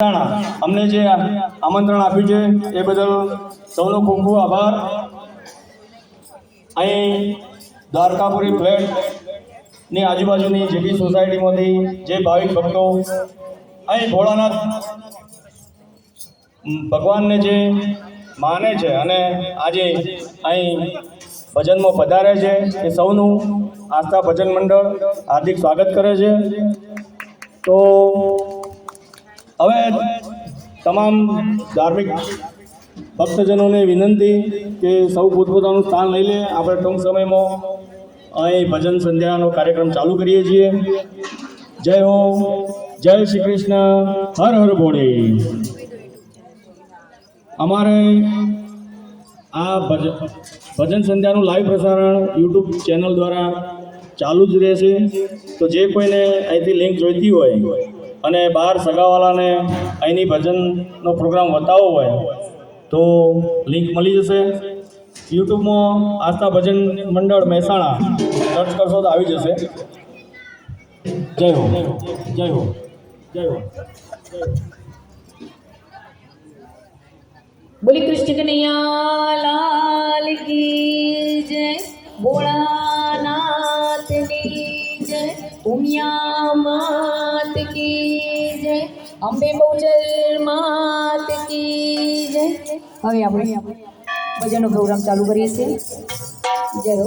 અમને જે આમંત્રણ આપ્યું છે, એ બદલ સૌનો ખૂબ ખૂબ આભાર. અહીં દ્વારકાપુરી ફ્લેટની આજુબાજુની જેટલી સોસાયટીમાંથી જે ભાવિક ભક્તો, અહીં ભોળાનાથ ભગવાનને જે માને છે અને આજે અહીં ભજનમાં પધારે છે, એ સૌનું આસ્થા ભજન મંડળ હાર્દિક સ્વાગત કરે છે. તો તમામ ધાર્મિક ભક્તજનોને વિનંતી કે સૌ પોતપોતાનું સ્થાન લઈ લે. આપણે ટૂંક સમયમાં અહીં ભજન સંધ્યાનો કાર્યક્રમ ચાલુ કરીએ છીએ. જય હો, જય શ્રી કૃષ્ણ, હર હર ભોળે અમારે આ ભજન ભજન સંધ્યાનું લાઈવ પ્રસારણ યુટ્યુબ ચેનલ દ્વારા ચાલુ જ રહેશે. તો જે કોઈને અહીંથી લિંક જોઈતી હોય અને બહાર સગાવાલાને અહીંની ભજનનો પ્રોગ્રામ બતાવવો હોય, તો લિંક મળી જશે. યુટ્યુબમાં આસ્થા ભજન મંડળ મહેસાણા સર્ચ કરશો તો આવી જશે. જય હો. જય હો. જય હો. બોલી કૃષ્ણ કનૈયા, લાલ કી જય. ભોળાનાથની જય ઉમિયા માત કી જય અંબે બહુચર માત કી જય હવે આપણે ભજનનો પ્રોગ્રામ ચાલુ કરીએ છીએ। જય હો।